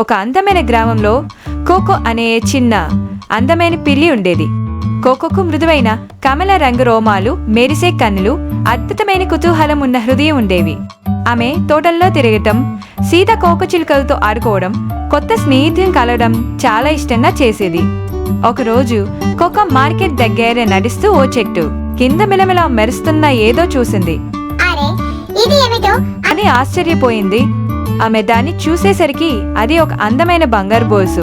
ఒక అందమైన గ్రామంలో కోకో అనే చిన్న అందమైన పిల్లి ఉండేది. కోకోకు మృదువైన కమల రంగు రోమాలు మెరిసే కన్నులు అద్భుతమైన కుతూహలం ఉన్న హృదయం ఉండేవి. ఆమె తోటల్లో తిరగటం సీత కోకచిలుకలతో ఆడుకోవడం కొత్త స్నేహితులను కలవడం చాలా ఇష్టంగా చేసేది. ఒకరోజు కోకో మార్కెట్ దగ్గర నడుస్తూ ఓ చెట్టు కింద మిలమిల మెరుస్తున్న ఏదో చూసింది. అని ఆశ్చర్యపోయింది. ఆమె దాన్ని చూసేసరికి అది ఒక అందమైన బంగారు బోసు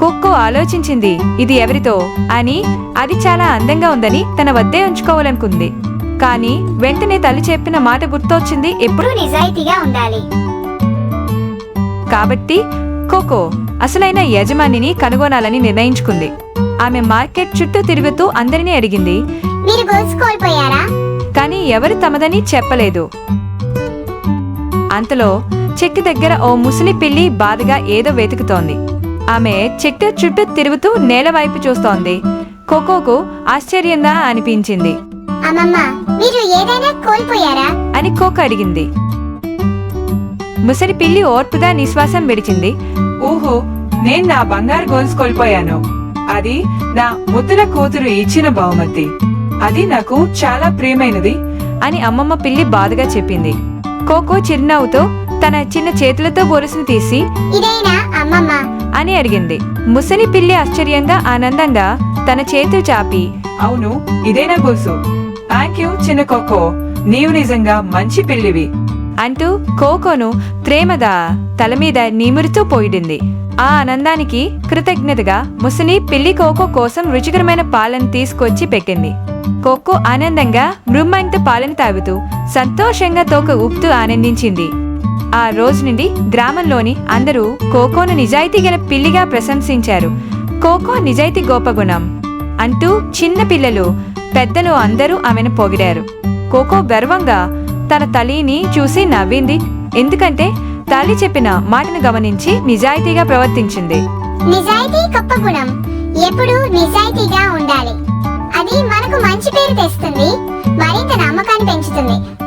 కుక్కో ఆలోచించింది ఇది ఎవరితో? అని అది చాలా అందంగా ఉందని తన వద్దే ఉంచుకోవాలనుకుంది. కానీ వెంటనే తల్లి చెప్పిన మాట గుర్తొచ్చింది ఎప్పుడు? నిజాయితీగా ఉండాలి. కాబట్టి కోకో అసలైన యజమానిని కనుగొనాలని నిర్ణయించుకుంది. ఆమె మార్కెట్ చుట్టూ తిరుగుతూ అందరినీ అడిగింది. కానీ ఎవరు తమదని చెప్పలేదు. అంతలో చెట్టు దగ్గర ఓ ముసలి పిల్లి బాధగా ఏదో వెతుకుతోంది. ఆమె చెట్టు చుట్టూ తిరుగుతూ నేల వైపు చూస్తోంది. కోకోకు ఆశ్చర్యంగా అనిపించింది. అమ్మమ్మ మీరు ఏదైనా కోల్పోయారా? అని కోక అడిగింది. ముసలి పిల్లి ఓర్పుగా నిశ్వాసం విడిచింది. ఊహో నేను నా బంగారు గోల్స్ కోల్పోయాను. అది నా ముద్దుల కూతురు ఇచ్చిన బహుమతి. అది నాకు చాలా ప్రియమైనది. అని అమ్మమ్మ పిల్లి బాధగా చెప్పింది. కోకో చిరునవ్వుతో తన చిన్న చేతులతో బొరుసును తీసి ఇదేనా అమ్మమ్మ? అని అడిగింది. ముసలి పిల్లి ఆశ్చర్యంగా ఆనందంగా తన చేతులు చాపి అవును ఇదేనా గొలుసు? థ్యాంక్ యూ చిన్న కొక్కో నీవు నిజంగా మంచి పిల్లివి. అంటూ కోకోను ప్రేమగా తల మీద నిమురుతూ పోయిడింది. ఆ ఆనందానికి కృతజ్ఞతగా ముసలి పిల్లి కోకో కోసం రుచికరమైన పాలను తీసుకొచ్చి పెట్టింది. కోకో ఆనందంగా మృమ్మంత పాలను తాగుతూ సంతోషంగా తోక ఊపుతూ ఆనందించింది. ఆ రోజు నుండి గ్రామంలోని అందరూ కోకోను నిజాయితీ గల పిల్లిగా ప్రశంసించారు. కోకో నిజాయితీ గోపగుణం అంటూ చిన్న పిల్లలు పెద్దలు అందరూ ఆమెను పొగిడారు. కోకో గర్వంగా తన తల్లిని చూసి నవ్వింది. ఎందుకంటే తల్లి చెప్పిన మాటను గమనించి నిజాయితీగా ప్రవర్తించింది. నిజాయితీ గొప్ప గుణం ఎప్పుడు నిజాయితీగా ఉండాలి. అది మనకు మంచి పేరు తెస్తుంది మరింత నమ్మకాన్ని పెంచుతుంది.